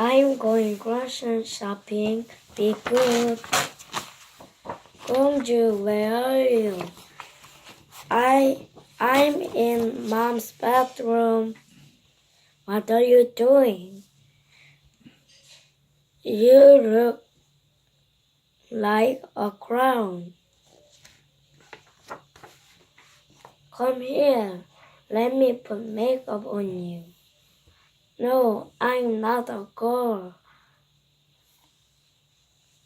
I'm going grocery shopping. Be good. 공주, where are you? I I'm in mom's bathroom. What are you doing? You look like a clown. Come here. Let me put makeup on you. No, I'm not a girl.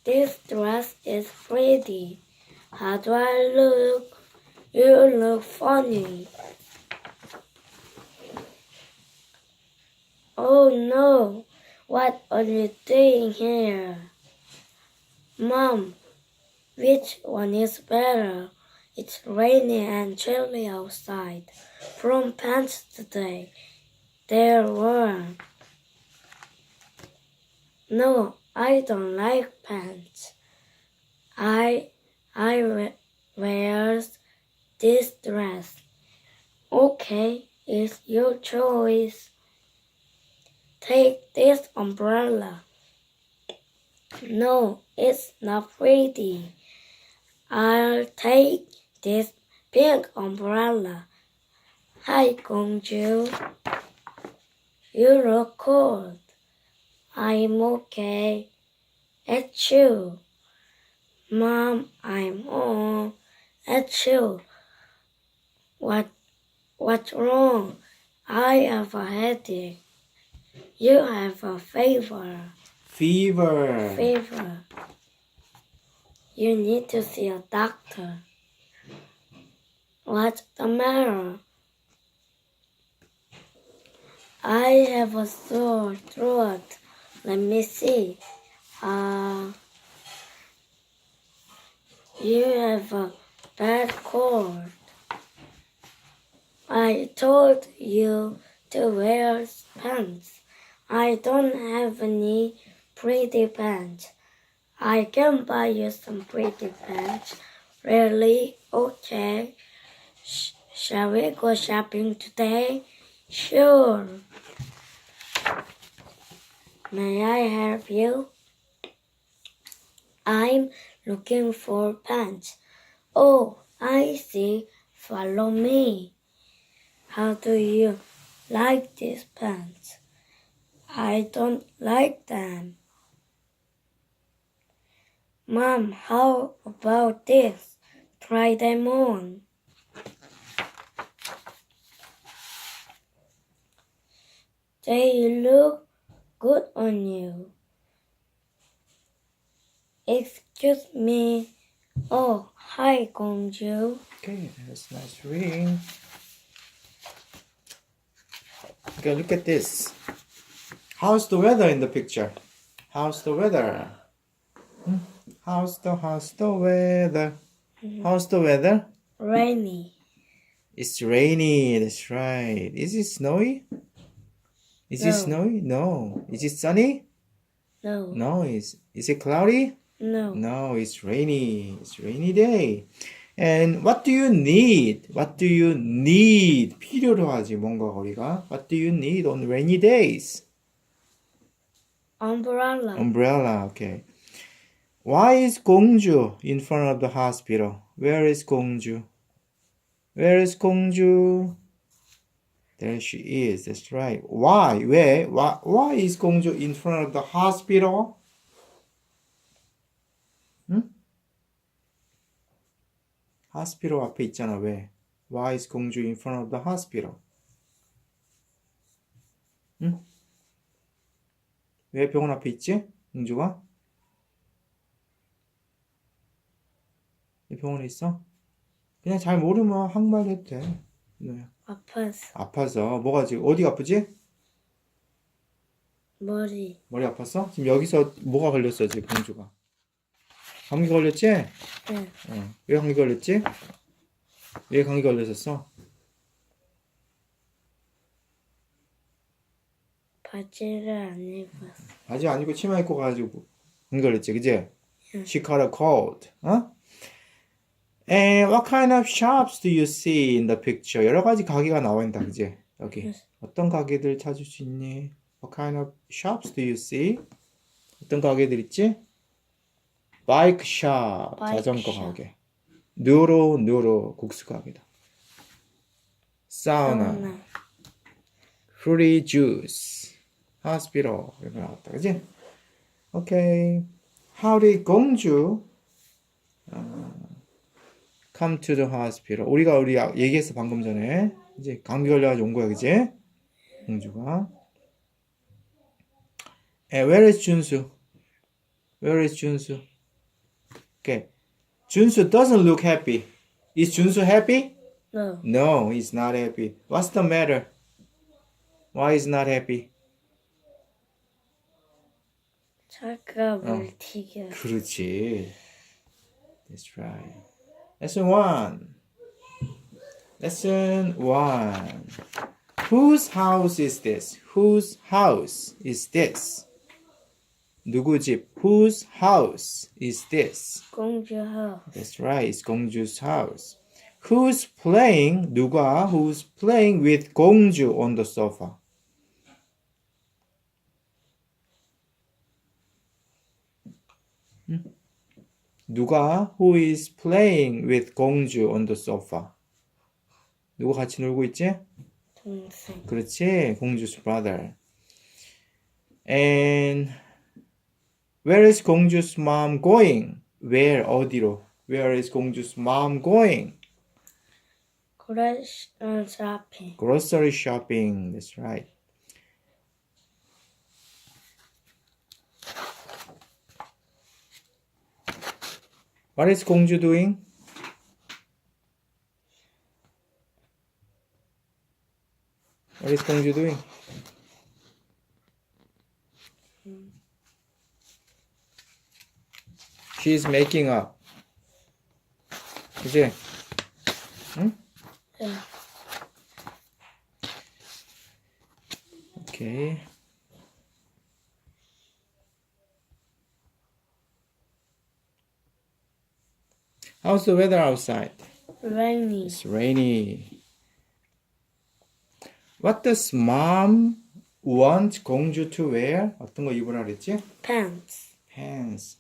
This dress is pretty. How do I look? You look funny. Oh no, what are you doing here? Mom, which one is better? It's rainy and chilly outside. From pants today. They're warm. No, I don't like pants. I I we- wears this dress. Okay, it's your choice. Take this umbrella. No, it's not pretty. I'll take this pink umbrella. Hi, Gongju. You look cold. I'm okay. It's you. Mom, I'm home. It's you. What, what's wrong? I have a headache. You have a fever. fever. Fever. You need to see a doctor. What's the matter? I have a sore throat. Let me see. Uh, you have a bad cold. I told you to wear pants. I don't have any pretty pants. I can buy you some pretty pants. Really? Okay. Sh- shall we go shopping today? Sure. May I help you? I'm looking for pants. Oh, I see. Follow me. How do you like these pants? I don't like them. Mom, how about this? Try them on. They look good on you. Excuse me. Oh, hi, Gongju. Okay, that's nice ring. Okay, look at this. How's the weather in the picture? How's the weather? Hmm? How's the how's the weather? How's the weather? Rainy. It's rainy. That's right. Is it snowy? Is it No. snowy? No. Is it sunny? No. No. Is is it cloudy? No. No, it's rainy. It's rainy day. And what do you need? What do you need? 필요로 하지 뭔가 우리가. What do you need on rainy days? Umbrella. Umbrella. Okay. Why is 공주 in front of the hospital? Where is 공주? Where is 공주? There she is. That's right. Why? 왜? Why, why is 공주 in front of the hospital? 응? hospital 앞에 있잖아. 왜? Why is 공주 in front of the hospital? 응? 왜 병원 앞에 있지? 공주가? 왜 병원에 있어? 그냥 잘 모르면 한국말 해도 돼. 네. 아파서. 아파서 뭐가 지금 어디가 아프지? 머리. 머리 아팠어? 지금 여기서 뭐가 걸렸어 지금 공주가? 감기 걸렸지? 네. 어. 왜 감기 걸렸지? 왜 감기 걸렸었어? 바지를 안 입었어. 바지 안 입고 치마 입고 가지고 감기 걸렸지, 그지? 응. She caught a cold. 어? And what kind of shops do you see in the picture? 여러 가지 가게가 나와 있다, 그지? 여기 Yes. 어떤 가게들 찾을 수 있니? What kind of shops do you see? 어떤 가게들 있지? 바이크 샵, 바이크 자전거 샵. 가게. 누로 누로 국수 가게다. 사우나, 사우나. 프리 주스, hospital 이렇게 나왔다, 그지? 오케이. How did 공주 어, come to the hospital? 우리가 우리 아- 얘기했어 방금 전에 이제 감기 걸려가지고 온 거야, 그지? 공주가. And where is 준수? Where is 준수? Okay. 준수 doesn't look happy. Is 준수 happy? No. No, he's not happy. What's the matter? Why is not happy? 차가 물 튀겨. 그렇지. That's right. Lesson one. Lesson one. Whose house is this? Whose house is this? 누구 집? Whose house is this? 공주 하우스. That's right. It's 공주's house. Who's playing? 누가? Who's playing with 공주 on the sofa? 누가? Who is playing with 공주 on the sofa? 누구 같이 놀고 있지? 동생. 그렇지. 공주's brother. And where is 공주's mom going? Where 어디로? Where is 공주's mom going? 그레션 쇼핑. Grocery shopping. That's right. What is 공주 doing? What is 공주 doing? She is making up. 그지? 네. Okay. How's the weather outside? rainy. It's rainy. What does mom want 공주 to wear? 어떤 거 입으라 그랬지? pants. Pants.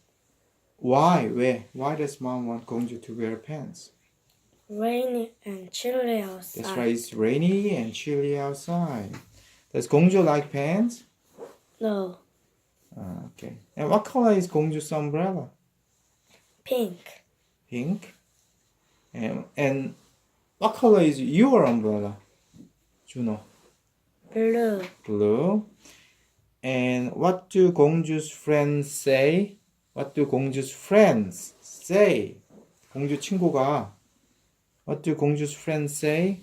Why? 왜? Why does mom want 공주 to wear pants? rainy and chilly outside. That's right. It's rainy and chilly outside. Does 공주 like pants? No. Ah, okay. And what color is 공주's umbrella? pink. Pink. And, and what color is your umbrella? Juno. blue. Blue. And what do 공주's friends say? What do 공주's friends say? 공주 친구가 What do 공주's friends say?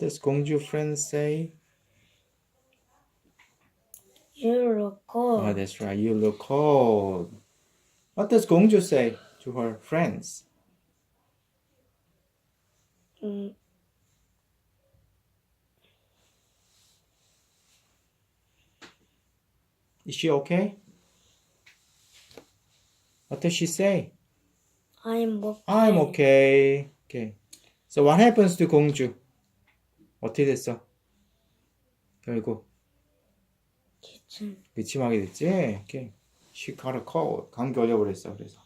this Gongju friends say? You look cold. Oh, that's right. You look cold. What does Gongju say to her friends? Mm. Is she okay? What does she say? I'm okay. I'm okay. Okay. So what happens to Gongju? 어떻게 됐어? 결국 기침. 기침하게 됐지. Got a cold. 감기 걸려버렸어. 그래서